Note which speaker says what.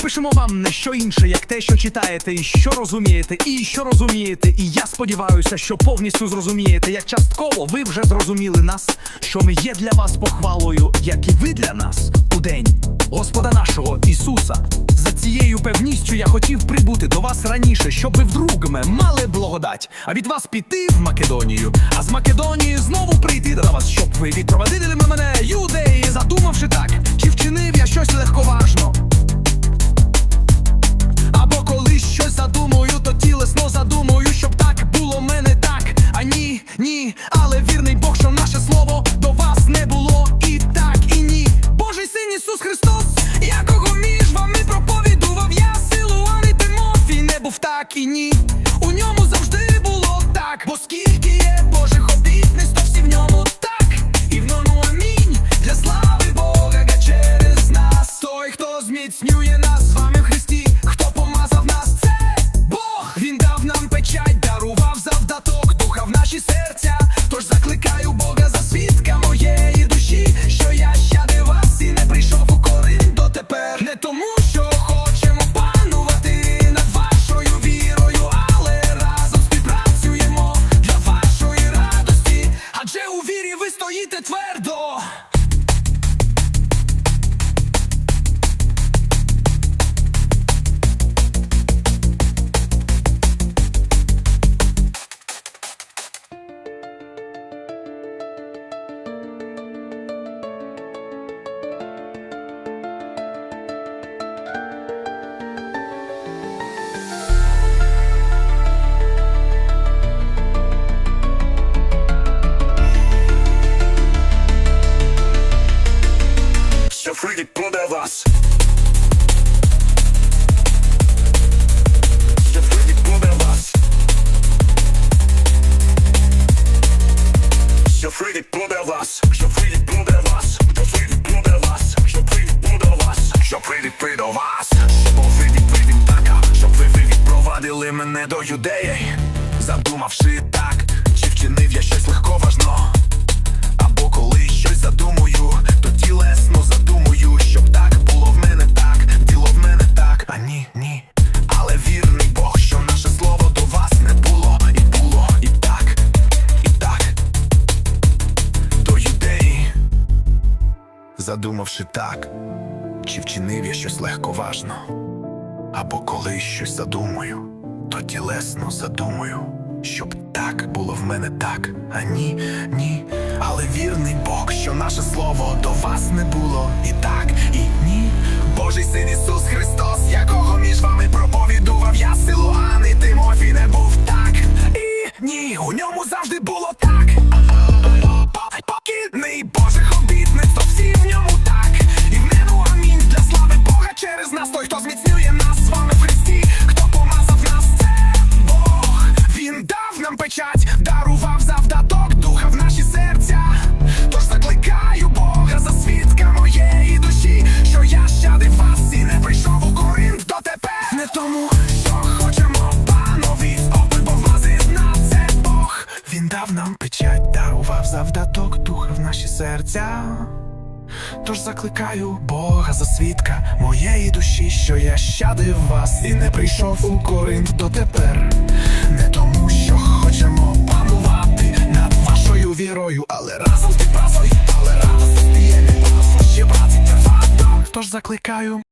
Speaker 1: пишемо вам не що інше, як те, що читаєте, і що розумієте, і що розумієте. І я сподіваюся, що повністю зрозумієте, як частково ви вже зрозуміли нас, що ми є для вас похвалою, як і ви для нас у день Господа нашого Ісуса. За цією певністю я хотів прибути до вас раніше, щоб ви вдруг ми мали благодать, а від вас піти в Македонію, а з Македонії знову прийти до вас, щоб ви відпровадили мене, юдеї, задумавши так, чи вчинив я щось легковажно. Так і ні. У ньому завжди було так, бо скільки є Божих обітниць, то всі в ньому так, і в ньому амінь для слави Бога через нас. Той, хто зміцнює нас з вами в Христі, хто помазав нас, це Бог. Він дав нам печать, дарував завдаток, духа в наші серця. Тож закликаю Бога за свідка моєї душі,
Speaker 2: Фридік буде вас. Що Фридік буде вас. Що Фридік буде вас. Що привід буде вас. Що Фридік прийде вас. що Фридік прийде така. Щоб ви ви відпровадили мене до юдеї. Задумавши так, задумавши так, чи вчинив я щось легковажно, або коли щось задумую, то тілесно задумую, щоб так було в мене так, а ні, ні. Але вірний Бог, що наше слово до вас не було і так, і ні. Божий син Через нас. Той, хто зміцнює нас з вами в Христі, хто помазав нас, це Бог. Він дав нам печать, дарував завдаток, духа в наші серця. Тож закликаю Бога за свідка моєї душі, що я щадив вас і не прийшов у Коринт дотепер. Не тому, що хочемо панові, оби помазив нас, це Бог. Він дав нам печать, дарував завдаток, духа в наші серця. Тож закликаю Бога за свідка моєї душі, що я щадив вас і не прийшов у Коринт дотепер. Не тому, що хочемо панувати над вашою вірою, але разом співпрацюй, але разом спіємо, ще браті, Тож закликаю